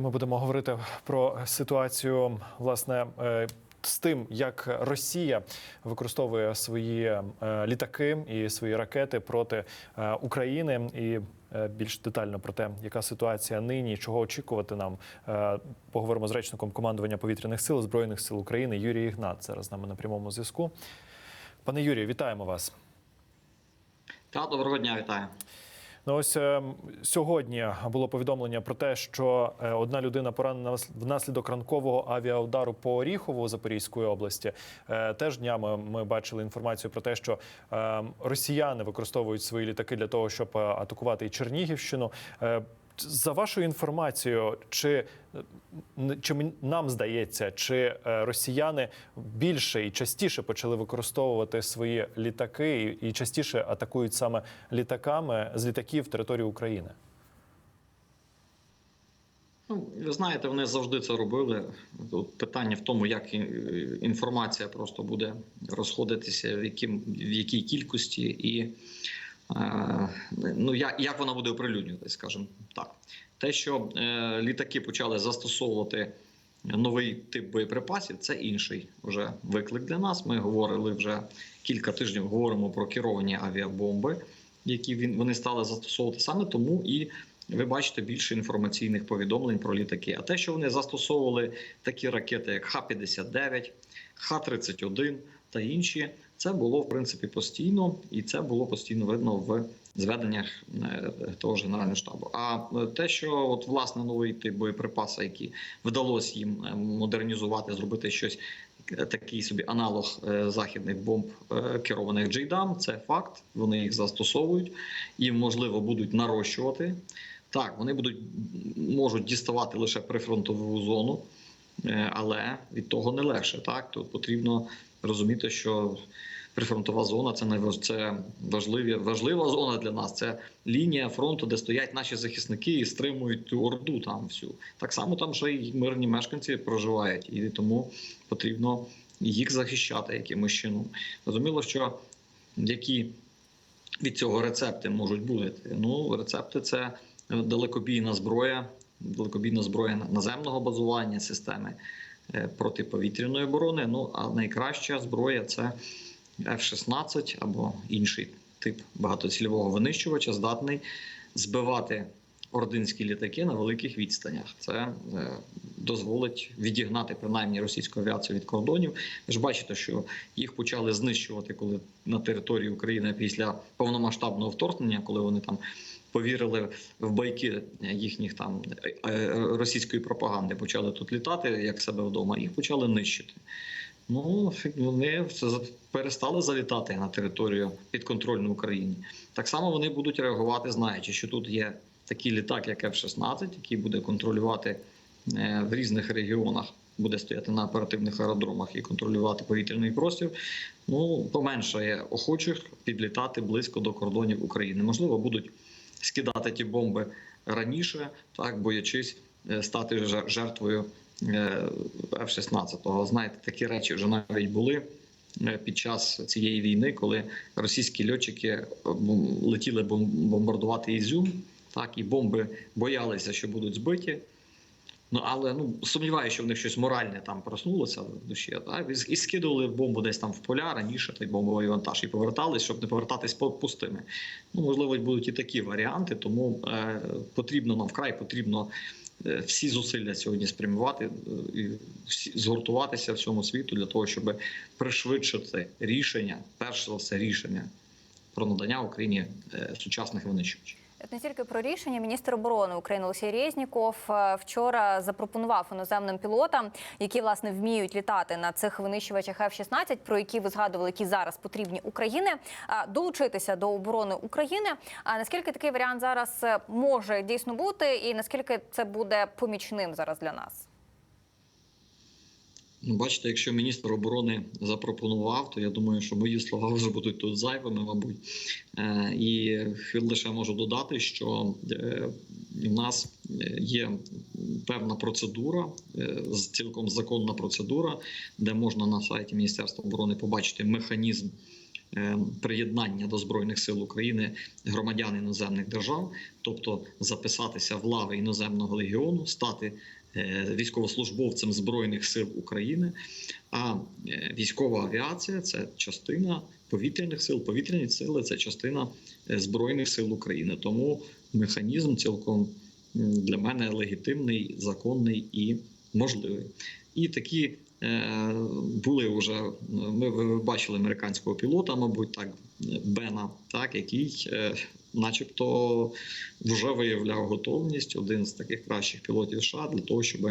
Ми будемо говорити про ситуацію власне. е, З тим, як Росія використовує свої е, літаки і свої ракети проти е, України, і більш детально про те, яка ситуація нині, чого очікувати нам, поговоримо з речником командування повітряних сил збройних сил України Юрій Ігнат. Зараз з нами на прямому зв'язку. Пане Юрію, вітаємо вас. Та доброго дня, вітаю. Ну ось е, сьогодні було повідомлення про те, що е, одна людина поранена внаслідок ранкового авіаудару по Оріхову Запорізької області. Е, теж днями ми бачили інформацію про те, що е, росіяни використовують свої літаки для того, щоб атакувати Чернігівщину. Е, за вашою інформацією, чи, е, чи нам здається, чи е, росіяни більше і частіше почали використовувати свої літаки і, частіше атакують саме літаками з літаків території України? Ну, ви знаєте, вони завжди це робили. Тут питання в тому, як інформація просто буде розходитися, в, яким, в якій кількості, і е, ну, як, як вона буде оприлюднюватися, скажімо так. Те, що е, літаки почали застосовувати новий тип боєприпасів, це інший вже виклик для нас. Ми говорили вже кілька тижнів, говоримо про керовані авіабомби, які він, вони стали застосовувати саме тому і ви бачите більше інформаційних повідомлень про літаки. А те, що вони застосовували такі ракети, як Х-59, Х-31 та інші, це було в принципі постійно, і це було постійно видно в зведеннях е, того генерального штабу. А е, те, що от власне новий тип боєприпаса, які вдалося їм е, модернізувати, зробити щось. Такий собі аналог західних бомб керованих джейдам, це факт. Вони їх застосовують і можливо будуть нарощувати. Так, вони будуть можуть діставати лише прифронтову зону, але від того не легше. Так, тут потрібно розуміти, що прифронтова зона це найваж... це важливі, важлива зона для нас. Це лінія фронту, де стоять наші захисники і стримують ту орду там всю. Так само там ще й мирні мешканці проживають, і тому потрібно їх захищати якимось чином. Зрозуміло, що які від цього рецепти можуть бути. Ну, рецепти це далекобійна зброя, далекобійна зброя наземного базування, системи е, протиповітряної оборони. Ну а найкраща зброя це F-16 або інший тип багатоцільового винищувача, здатний збивати ординські літаки на великих відстанях. Це е, дозволить відігнати принаймні російську авіацію від кордонів. Ви ж бачите, що їх почали знищувати, коли на території України після повномасштабного вторгнення, коли вони там. Повірили в байки їхніх там е, російської пропаганди, почали тут літати як себе вдома, їх почали нищити. Ну вони перестали залітати на територію підконтрольну Україні. Так само вони будуть реагувати, знаючи, що тут є такий літак, як F-16, який буде контролювати е, в різних регіонах, буде стояти на оперативних аеродромах і контролювати повітряний простір. Ну поменшає охочих підлітати близько до кордонів України. Можливо, будуть скидати ті бомби раніше, так боячись е, стати жертвою F-16. Знаєте, такі речі вже навіть були е, під час цієї війни, коли російські льотчики летіли бомбардувати Ізюм, так і бомби боялися, що будуть збиті. Ну але ну сумніваюся, що в них щось моральне там проснулося в душі. Так? І скидували бомбу десь там в поля раніше, той бомбовий вантаж, і повертались, щоб не повертатись пустими. Ну можливо, будуть і такі варіанти, тому е, потрібно нам вкрай потрібно е, всі зусилля сьогодні спрямувати е, і всі згуртуватися всьому світу для того, щоб пришвидшити рішення, перш за все, рішення про надання Україні е, сучасних винищувачів. Не тільки про рішення міністр оборони України Олексій Резніков е, вчора запропонував іноземним пілотам, які власне вміють літати на цих винищувачах F-16, про які ви згадували, які зараз потрібні України, е, долучитися до оборони України. А наскільки такий варіант зараз е, може дійсно бути, і наскільки це буде помічним зараз для нас? Ну, бачите, якщо міністр оборони запропонував, то я думаю, що мої слова вже будуть тут зайвими, мабуть. І і лише можу додати, що е, в нас є певна процедура, е, цілком законна процедура, де можна на сайті Міністерства оборони побачити механізм е, приєднання до збройних сил України громадян іноземних держав, тобто записатися в лави іноземного легіону, стати е, військовослужбовцем збройних сил України. А е, військова авіація це частина повітряних сил. Повітряні сили це частина е, збройних сил України. Тому механізм цілком для мене легітимний, законний і можливий. І такі е, були вже. Ми бачили американського пілота, мабуть, так Бена, так який, е, начебто, вже виявляв готовність один з таких кращих пілотів США для того, щоб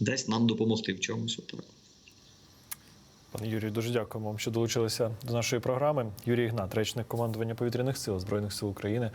десь нам допомогти в чомусь. Отак. Пане Юрію, дуже дякуємо вам, що долучилися до нашої програми. Юрій Ігнат, речник командування повітряних сил Збройних сил України,